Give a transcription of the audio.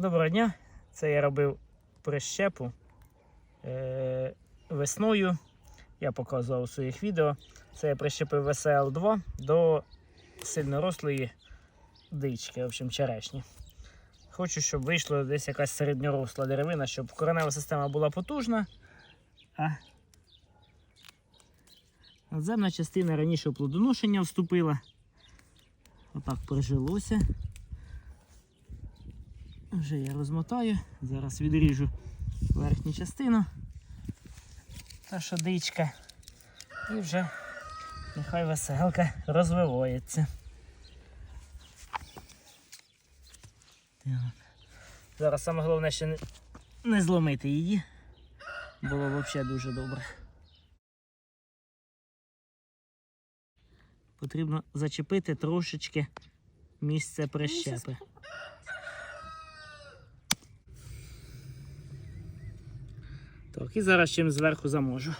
Доброго дня. Це я робив прищепу е, весною. Я показував у своїх відео. Це я прищепив ВСЛ-2 до сильнорослої дички, в общем, черешні. Хочу, щоб вийшло десь якась середньоросла деревина, щоб коренева система була потужна. А надземна частина раніше в плодоношення вступила. Отак прижилося. Вже я розмотаю, зараз відріжу верхню частину. Та що дичка. І вже нехай веселка розвивається. Так. Зараз саме головне ще не, не зломити її. Було взагалі дуже добре. Потрібно зачепити трошечки місце прищепи. Так, і зараз чим зверху заможу.